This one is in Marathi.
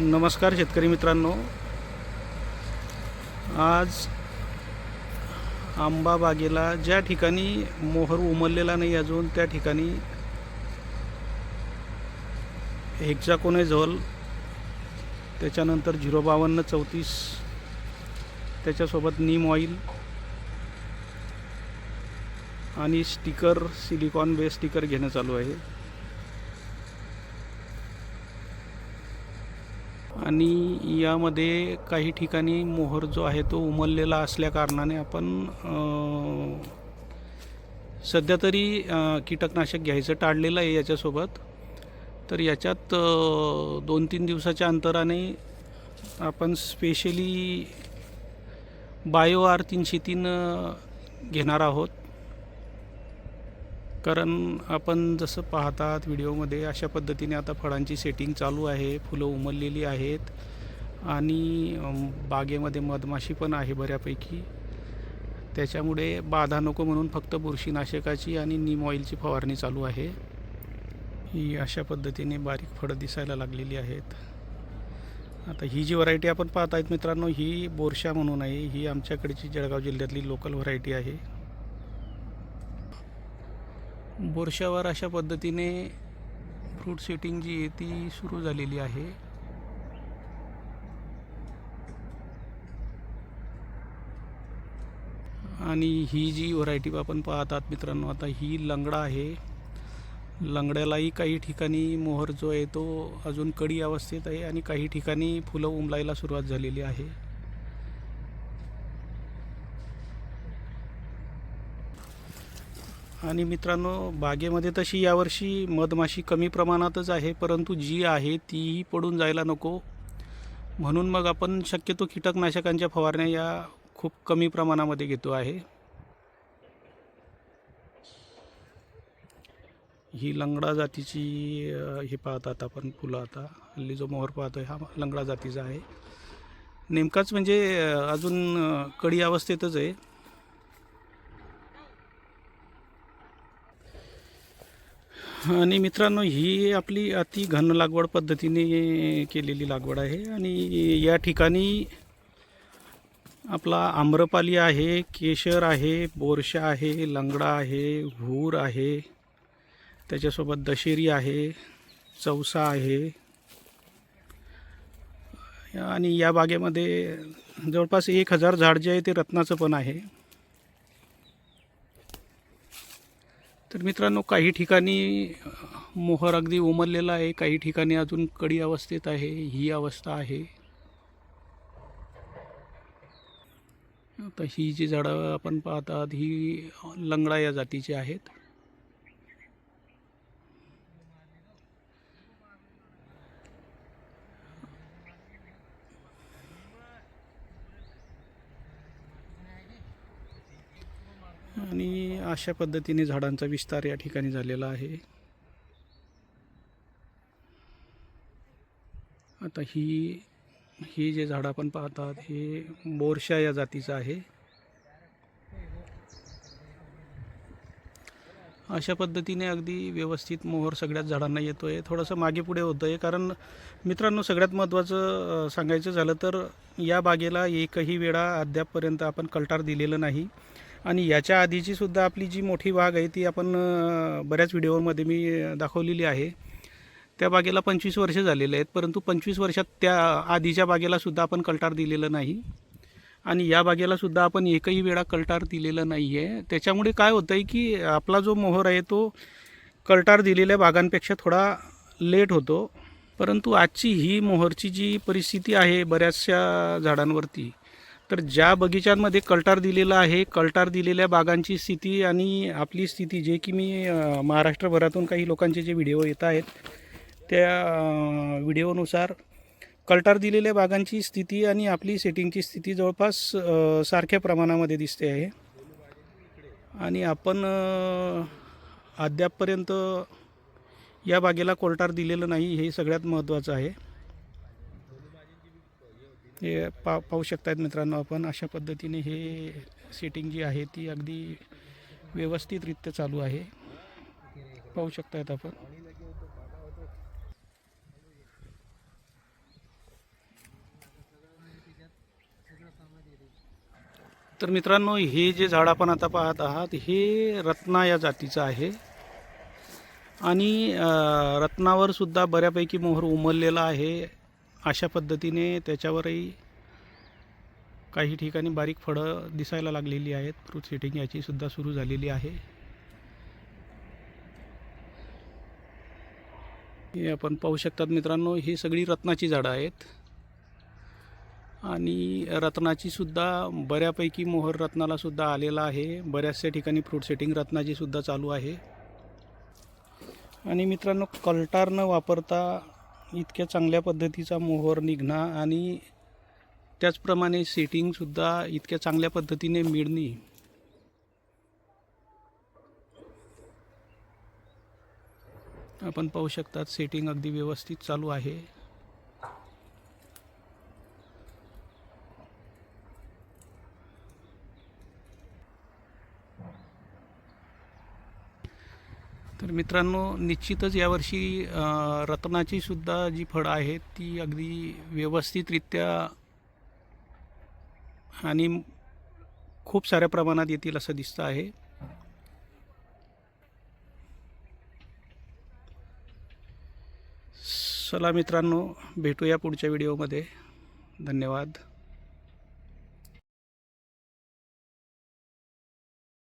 नमस्कार शेतकरी मित्रांनो. आज आंबा बागेला ज्या ठिकाणी मोहर उमललेला नाही अजून त्या ठिकाणी हेक्झाकोनेझोल त्याच्यानंतर झिरो बावन्न चौतीस त्याच्यासोबत नीम ऑइल आणि स्टिकर सिलिकॉन बेस स्टिकर घेणं चालू आहे. आणि यामध्ये काही ठिकाणी मोहर जो आहे तो उमललेला असल्या कारणाने आपण सध्या तरी कीटकनाशक घ्यायचं टाळलेलं आहे याच्यासोबत. तर याच्यात दोन तीन दिवसाच्या अंतराने आपण स्पेशली बायो आर तीनशे तीन घेणार आहोत. कारण आपण जसं पाहतात व्हिडिओमध्ये अशा पद्धतीने आता फळांची सेटिंग चालू आहे फुलं उमललेली आहेत आणि बागेमध्ये मधमाशी पण आहे बऱ्यापैकी. त्याच्यामुळे बाधा नको म्हणून फक्त बुरशीनाशकाची आणि नीम ऑइलची फवारणी चालू आहे. ही अशा पद्धतीने बारीक फळं दिसायला लागलेली आहेत. आता ही जी व्हरायटी आपण पाहत आहेत मित्रांनो ही बोरशा म्हणून आहे. ही आमच्याकडची जळगाव जिल्ह्यातली लोकल व्हरायटी आहे. बोरशावर अशा पद्धतीने फ्रूट सेटिंग जी आहे ती सुरू झालेली आहे. आणि ही जी व्हरायटी आपण पाहतात मित्रांनो आता ही लंगडा आहे. लंगड्यालाही काही ठिकाणी मोहर जो आहे तो अजून कडी अवस्थेत आहे आणि काही ठिकाणी फुलं उमलायला सुरुवात झालेली आहे. आणि मित्रांनो बागेमध्ये तशी यावर्षी मधमाशी कमी प्रमाणातच आहे परंतु जी आहे तीही पडून जायला नको. म्हणून मग आपण शक्यतो कीटकनाशकांच्या फवारण्या या खूप कमी प्रमाणामध्ये घेतो आहे. ही लंगडा जातीची हे पाहतात आपण फुलं आता. हल्ली जो मोहर पाहतोय हा लंगडा जातीचा आहे. नेमकाच म्हणजे अजून कडी अवस्थेतच आहे. आणि मित्रांनो ही आपली अति घन लागवड पद्धतीने केलेली लागवड आहे. आणि या ठिकाणी आपला आम्रपाली आहे केशर आहे बोरशा आहे लंगडा आहे हूर आहे त्याच्यासोबत दशेरी आहे चौसा आहे. आणि या बागेमध्ये जवळपास एक हजार झाड जे आहे ते रत्नाचं पण आहे. तर मित्रांनो काही ठिकाणी मोहर अगदी उमललेला आहे. काही ठिकाणी अजून कडी अवस्थेत आहे. ही अवस्था आहे. आता ही जी झाडं आपण पाहतात ही लंगडा या जातीची आहेत. आणि अशा पद्धतीने झाडांचा विस्तार या ठिकाणी झालेला आहे. आता ही ही जे झाडं आपण पाहतात हे बोरशा या जातीचं आहे. अशा पद्धतीने अगदी व्यवस्थित मोहर सगळ्याच झाडांना येतो आहे थोडंसं मागे पुढे होतं आहे कारण मित्रांनो सगळ्यात महत्त्वाचं सांगायचं झालं तर या बागेला एकही वेळा अद्यापपर्यंत आपण कल्टार दिलेलं नाही. आणि याच्या आधीची सुद्धा आपली जी मोठी बाग आहे ती आपण बऱ्याच व्हिडिओमध्ये मी दाखवलेली आहे. त्या बागेला पंचवीस वर्ष झालेले आहेत परंतु पंचवीस वर्षात त्या आधीच्या बागेला सुद्धा आपण कल्टार दिलेलं नाही. आणि या बागेला सुद्धा आपण एकही वेळा कल्टार दिलेलं नाही आहे त्याच्यामुळे काय होतं आहे की आपला जो मोहर आहे तो कल्टार दिलेल्या बागांपेक्षा थोडा लेट होतो. परंतु आजची ही मोहरची जी परिस्थिती आहे बऱ्याचशा झाडांवरती तर ज्या बगीचांमध्ये कल्टार दिलेला आहे कल्टार दिलेल्या बागांची स्थिती आणि आपली स्थिती जे की मी महाराष्ट्रभरातून काही लोकांचे जे व्हिडिओ येत आहेत त्या व्हिडिओनुसार कल्टार दिलेल्या बागांची स्थिती आणि आपली सेटिंगची स्थिती जवळपास सारख्या प्रमाणामध्ये दिसते आहे. आणि आपण अद्यापपर्यंत या बागेला कोल्टार दिलेलं नाही हे सगळ्यात महत्त्वाचं आहे. हे पा पाहू शकतात मित्रांनो आपण. अशा पद्धतीने हे सेटिंग जी आहे ती अगदी व्यवस्थितरित्या चालू आहे. पाहू शकतात आपण. तर मित्रांनो हे जे झाड आपण आता पाहत आहात हे रत्ना या जातीचं आहे. आणि रत्नावर सुद्धा बऱ्यापैकी मोहर उमललेला आहे. अशा पद्धतीने त्याच्यावरही काही ठिकाणी बारीक फळं दिसायला लागलेली आहेत. फ्रूट सेटिंग याची सुद्धा सुरू झालेली आहे. हे आपण पाहू शकतात मित्रांनो ही सगळी रत्नाची झाडं आहेत. आणि रत्नाची सुद्धा बऱ्यापैकी मोहर रत्नाला सुद्धा आलेला आहे. बऱ्याचशा ठिकाणी फ्रूट सेटिंग रत्नाची सुद्धा चालू आहे. आणि मित्रांनो कल्टार न वापरता इतक्या चांगल्या पद्धतीचा मोहर निघणं आणि त्याचप्रमाणे सेटिंगसुद्धा इतक्या चांगल्या पद्धतीने मिळणे. आपण पाहू शकतात सेटिंग अगदी व्यवस्थित चालू आहे. तर मित्रांनो निश्चितच यावर्षी रत्नाची सुद्धा जी फळं आहेत ती अगदी व्यवस्थितरित्या आणि खूप साऱ्या प्रमाणात येतील असं दिसतं आहे. चला मित्रांनो भेटूया पुढच्या व्हिडिओमध्ये. धन्यवाद.